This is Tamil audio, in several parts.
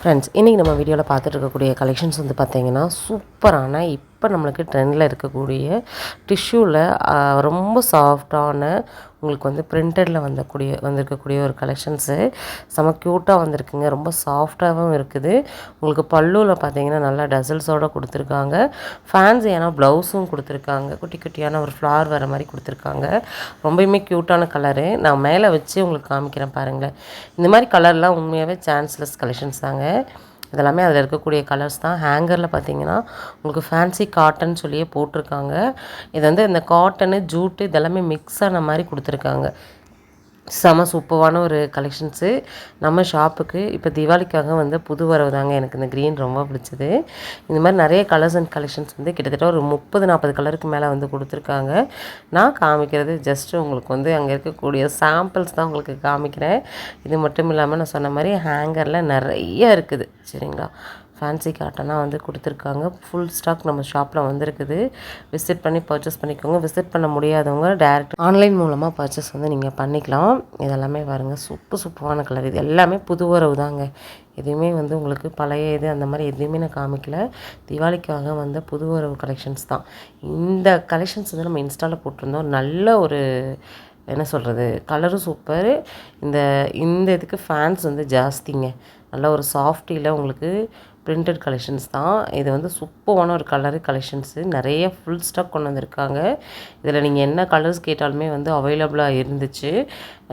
ஃப்ரெண்ட்ஸ் இன்றைக்கி நம்ம வீடியோவில் பார்த்துட்டு இருக்கக்கூடிய கலெக்ஷன்ஸ் வந்து பார்த்திங்கன்னா சூப்பரான இப்போ நம்மளுக்கு ட்ரெண்டில் இருக்கக்கூடிய டிஷ்யூவில் ரொம்ப சாஃப்டான உங்களுக்கு வந்து பிரிண்டடில் வந்தக்கூடிய வந்திருக்கக்கூடிய ஒரு கலெக்ஷன்ஸு செம க்யூட்டாக வந்திருக்குங்க. ரொம்ப சாஃப்டாகவும் இருக்குது. உங்களுக்கு பல்லுவில் பார்த்தீங்கன்னா நல்லா டசல்ஸோடு கொடுத்துருக்காங்க. ஃபேன்ஸியான ப்ளவுஸும் கொடுத்துருக்காங்க. குட்டி குட்டியான ஒரு ஃப்ளார் வர மாதிரி கொடுத்துருக்காங்க. ரொம்பவுமே க்யூட்டான கலரு நான் மேலே வச்சு உங்களுக்கு காமிக்கிறேன் பாருங்களேன். இந்த மாதிரி கலர்லாம் உண்மையாகவே சான்ஸ்லெஸ் கலெக்ஷன்ஸ் தாங்க. இதெல்லாமே அதில் இருக்கக்கூடிய கலர்ஸ் தான். ஹேங்கரில் பார்த்தீங்கன்னா உங்களுக்கு ஃபேன்சி காட்டன் சொல்லியே போட்டிருக்காங்க. இது வந்து இந்த காட்டனு ஜூட்டு இதெல்லாமே மிக்ஸ் ஆன மாதிரி கொடுத்துருக்காங்க. செம சூப்பரான ஒரு கலெக்ஷன்ஸு நம்ம ஷாப்புக்கு இப்போ தீபாவளிக்காக வந்து புது வரவு தாங்க எனக்கு இந்த க்ரீன் ரொம்ப பிடிச்சது. இந்த மாதிரி நிறைய கலர்ஸ் அண்ட் கலெக்ஷன்ஸ் வந்து கிட்டத்தட்ட ஒரு முப்பது நாற்பது கலருக்கு மேலே வந்து கொடுத்துருக்காங்க. நான் காமிக்கிறது ஜஸ்ட்டு உங்களுக்கு வந்து அங்கே இருக்கக்கூடிய சாம்பிள்ஸ் தான் உங்களுக்கு காமிக்கிறேன். இது மட்டும் இல்லாமல் நான் சொன்ன மாதிரி ஹேங்கரில் நிறைய இருக்குது. சரிங்களா? ஃபேன்சி காட்டனாக வந்து கொடுத்துருக்காங்க. ஃபுல் ஸ்டாக் நம்ம ஷாப்பில் வந்திருக்குது. விசிட் பண்ணி பர்ச்சேஸ் பண்ணிக்கோங்க. விசிட் பண்ண முடியாதவங்க டேரெக்ட் ஆன்லைன் மூலமாக பர்ச்சேஸ் வந்து நீங்கள் பண்ணிக்கலாம். இதெல்லாமே பாருங்கள் சூப்பர் சூப்பரான கலர் இது எல்லாமே புது உறவு தாங்க. எதுவுமே வந்து உங்களுக்கு பழைய இது அந்த மாதிரி எதுவுமே நான் காமிக்கல. தீபாவளிக்காக வந்த புது உறவு கலெக்ஷன்ஸ் தான். இந்த கலெக்ஷன்ஸ் வந்து நம்ம இன்ஸ்டாவில் போட்டிருந்தோம். நல்ல ஒரு என்ன சொல்கிறது கலரும் சூப்பர் இந்த இந்த இதுக்கு ஃபேன்ஸ் வந்து ஜாஸ்திங்க. நல்ல ஒரு சாஃப்டியில் உங்களுக்கு பிரிண்டட் கலெக்ஷன்ஸ் தான். இது வந்து சூப்பரான ஒரு கலரு கலெக்ஷன்ஸு நிறைய ஃபுல் ஸ்டாக் கொண்டு வந்திருக்காங்க. இதில் நீங்கள் என்ன கலர்ஸ் கேட்டாலுமே வந்து அவைலபிளாக இருந்துச்சு.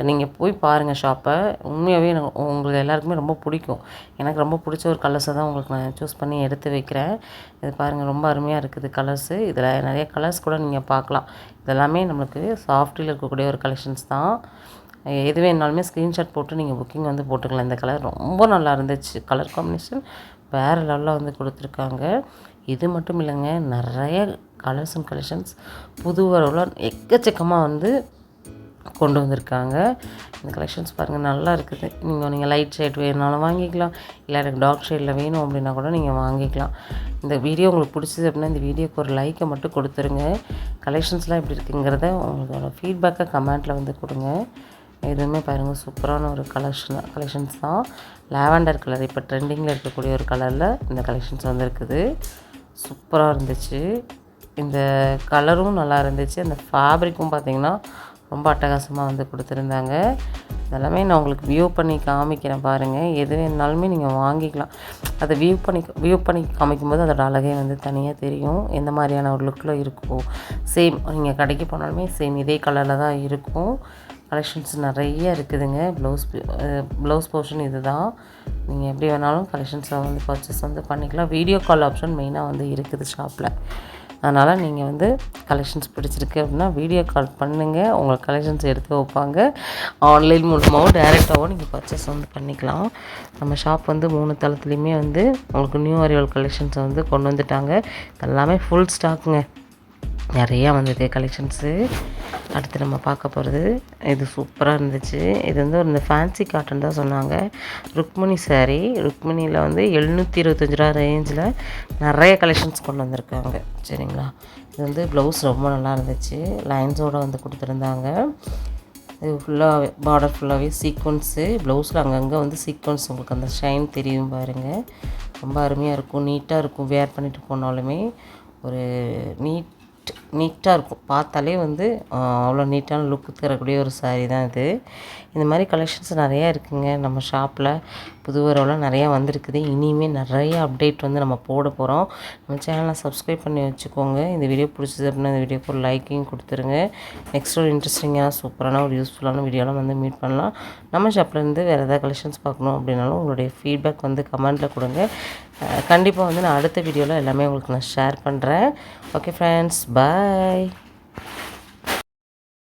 நீங்கள் போய் பாருங்கள் ஷாப்பை உண்மையாகவே எனக்கு உங்களுக்கு எல்லாருக்குமே ரொம்ப பிடிக்கும். எனக்கு ரொம்ப பிடிச்ச ஒரு கலர்ஸை தான் உங்களுக்கு நான் சூஸ் பண்ணி எடுத்து வைக்கிறேன். இது பாருங்கள் ரொம்ப அருமையாக இருக்குது கலர்ஸு இதில் நிறைய கலர்ஸ் கூட நீங்கள் பார்க்கலாம். இதெல்லாமே நம்மளுக்கு சாஃப்டில் இருக்கக்கூடிய ஒரு கலெக்ஷன்ஸ் தான். எது வேணாலுமே ஸ்க்ரீன்ஷாட் போட்டு நீங்கள் புக்கிங் வந்து போட்டுக்கலாம். இந்த கலர் ரொம்ப நல்லா இருந்துச்சு. கலர் காம்பினேஷன் வேறு லெவலில் வந்து கொடுத்துருக்காங்க. இது மட்டும் இல்லைங்க நிறைய கலர்ஸ் அண்ட் கலெக்ஷன்ஸ் புது வரவில் எக்கச்சக்கமாக வந்து கொண்டு வந்திருக்காங்க. இந்த கலெக்ஷன்ஸ் பாருங்கள் நல்லா இருக்குது. நீங்கள் நீங்கள் லைட் ஷேட் வேணுனாலும் வாங்கிக்கலாம். இல்லை எனக்கு டார்க் ஷேடில் வேணும் அப்படின்னா கூட நீங்கள் வாங்கிக்கலாம். இந்த வீடியோ உங்களுக்கு பிடிச்சது அப்படின்னா இந்த வீடியோக்கு ஒரு லைக்கை மட்டும் கொடுத்துருங்க. கலெக்ஷன்ஸ்லாம் எப்படி இருக்குங்கிறத உங்களோட ஃபீட்பேக்கை கமெண்ட்டில் வந்து கொடுங்க. எதுவுமே பாருங்கள் சூப்பரான ஒரு கலெக்ஷன் கலெக்ஷன்ஸ் தான். லாவெண்டர் கலர் இப்போ ட்ரெண்டிங்கில் இருக்கக்கூடிய ஒரு கலரில் இந்த கலெக்ஷன்ஸ் வந்துருக்குது. சூப்பராக இருந்துச்சு. இந்த கலரும் நல்லா இருந்துச்சு. அந்த ஃபேப்ரிக்கும் பார்த்திங்கன்னா ரொம்ப அட்டகாசமாக வந்து கொடுத்துருந்தாங்க. இதெல்லாமே நான் உங்களுக்கு வியூ பண்ணி காமிக்கிறேன் பாருங்கள் எது வேணாலுமே நீங்கள் வாங்கிக்கலாம். அதை வியூ பண்ணி வியூ பண்ணி காமிக்கும்போது அதோட அழகே வந்து தனியாக தெரியும். எந்த மாதிரியான ஒரு லுக்கில் இருக்கும். சேம் நீங்கள் கடைக்கு போனாலுமே சேம் இதே கலரில் தான் இருக்கும். கலெக்ஷன்ஸ் நிறைய இருக்குதுங்க. ப்ளவுஸ் ப்ளவுஸ் போர்ஷன் இது தான் நீங்கள் எப்படி வேணாலும் கலெக்ஷன்ஸை வந்து பர்ச்சேஸ் வந்து பண்ணிக்கலாம். வீடியோ கால் ஆப்ஷன் மெயினாக வந்து இருக்குது ஷாப்பில் அதனால் நீங்கள் வந்து கலெக்ஷன்ஸ் பிடிச்சிருக்கு அப்படின்னா வீடியோ கால் பண்ணுங்கள் உங்களுக்கு கலெக்ஷன்ஸ் எடுத்து வைப்பாங்க. ஆன்லைன் மூலமாகவும் டேரெக்டாகவும் நீங்கள் பர்ச்சேஸ் வந்து பண்ணிக்கலாம். நம்ம ஷாப் வந்து மூணு தளத்துலேயுமே வந்து உங்களுக்கு நியூ அரிவல் கலெக்ஷன்ஸை வந்து கொண்டு வந்துட்டாங்க. எல்லாமே ஃபுல் ஸ்டாக்குங்க நிறையா வந்தது கலெக்ஷன்ஸு அடுத்து நம்ம பார்க்க போகிறது இது சூப்பராக இருந்துச்சு. இது வந்து ஒரு இந்த ஃபேன்சி காட்டன் தான் சொன்னாங்க. ருக்மணி சாரீ ருக்மணியில் வந்து எழுநூற்றி இருபத்தஞ்சி ரூபா ரேஞ்சில் நிறைய கலெக்ஷன்ஸ் கொண்டு வந்திருக்காங்க. சரிங்களா? இது வந்து ப்ளவுஸ் ரொம்ப நல்லா இருந்துச்சு. லைன்ஸோடு வந்து கொடுத்துருந்தாங்க. இது ஃபுல்லாக பார்டர் ஃபுல்லாகவே சீக்வன்ஸு ப்ளவுஸில் அங்கங்கே வந்து சீக்வன்ஸ் உங்களுக்கு அந்த ஷைன் தெரியும் பாருங்கள் ரொம்ப அருமையாக இருக்கும் நீட்டாக இருக்கும். வேர் பண்ணிட்டு போனாலுமே ஒரு நீட் நீட்டாக இருக்கும். பார்த்தாலே வந்து அவ்வளோ நீட்டான லுக்கு தரக்கூடிய ஒரு சாரீ தான் இது. இந்த மாதிரி கலெக்ஷன்ஸ் நிறையா இருக்குதுங்க நம்ம ஷாப்பில் புது வரவெல்லாம் நிறையா வந்திருக்குது. இனிமேல் நிறைய அப்டேட் வந்து நம்ம போட போகிறோம் நம்ம சேனலை சப்ஸ்கிரைப் பண்ணி வச்சுக்கோங்க. இந்த வீடியோ பிடிச்சது அப்படின்னா இந்த வீடியோக்கு ஒரு லைக்கையும் கொடுத்துருங்க. நெக்ஸ்ட் ஒரு இன்ட்ரெஸ்டிங்கான சூப்பரான ஒரு யூஸ்ஃபுல்லான வீடியோலாம் வந்து மீட் பண்ணலாம். நம்ம ஷாப்லேருந்து வேறு ஏதாவது கலெக்ஷன்ஸ் பார்க்கணும் அப்படின்னாலும் உங்களுடைய ஃபீட்பேக் வந்து கமெண்ட்டில் கொடுங்க. கண்டிப்பாக வந்து நான் அடுத்த வீடியோவில் எல்லாமே உங்களுக்கு நான் ஷேர் பண்ணுறேன் ஓகே ஃப்ரெண்ட்ஸ் பாய்